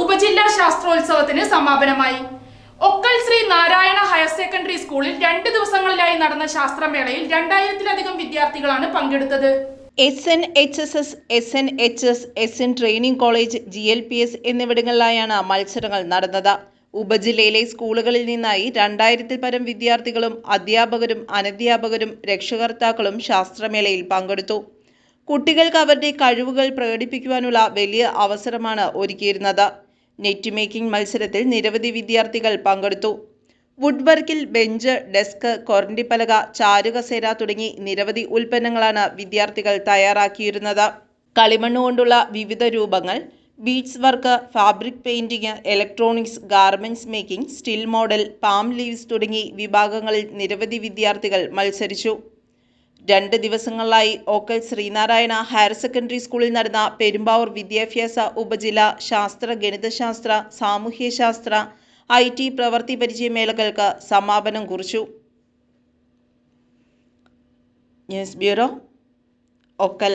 ഉപജില്ലാ ശാസ്ത്രോത്സവത്തിന് സമാപനമായി. ഒക്കൽ ശ്രീ നാരായണ ഹയർ സെക്കൻഡറി സ്കൂളിൽ രണ്ട് ദിവസങ്ങളിലായി നടന്ന ശാസ്ത്രമേളയിൽ രണ്ടായിരത്തിലധികം വിദ്യാർത്ഥികളാണ് പങ്കെടുത്തത്. S N H S S S N H S S N training college G L P S എന്നിവിടങ്ങളിലായാണ് മത്സരങ്ങൾ നടന്നത്. ഉപജില്ലയിലെ സ്കൂളുകളിൽ നിന്നായി രണ്ടായിരത്തിൽ പരം വിദ്യാർത്ഥികളും അധ്യാപകരും അനധ്യാപകരും രക്ഷകർത്താക്കളും ശാസ്ത്രമേളയിൽ പങ്കെടുത്തു. കുട്ടികൾക്ക് അവരുടെ കഴിവുകൾ പ്രകടിപ്പിക്കുവാനുള്ള വലിയ അവസരമാണ് ഒരുക്കിയിരുന്നത്. നെറ്റ് മേക്കിംഗ് മത്സരത്തിൽ നിരവധി വിദ്യാർത്ഥികൾ പങ്കെടുത്തു. വുഡ് വർക്കിൽ ബെഞ്ച് ഡെസ്ക് കൊരണ്ടിപ്പലക ചാരുകസേര തുടങ്ങി നിരവധി ഉൽപ്പന്നങ്ങളാണ് വിദ്യാർത്ഥികൾ തയ്യാറാക്കിയിരുന്നത്. കളിമണ്ണ് കൊണ്ടുള്ള വിവിധ രൂപങ്ങൾ beads work fabric painting electronics garments making still model palm leaves തുടങ്ങി വിഭാഗങ്ങളിൽ നിരവധി വിദ്യാർത്ഥികൾ മത്സരിച്ചു. രണ്ട് ദിവസങ്ങളിലായി ഓക്കൽ ശ്രീനാരായണ ഹയർ സെക്കൻഡറി സ്കൂളിൽ നടന്ന പെരുമ്പാവൂർ വിദ്യാഭ്യാസ ഉപജില്ല ശാസ്ത്ര ഗണിതശാസ്ത്ര സാമൂഹ്യശാസ്ത്ര ഐ ടി പ്രവൃത്തി പരിചയ മേളകൾക്ക് സമാപനം കുറിച്ചു. News bureau Okkal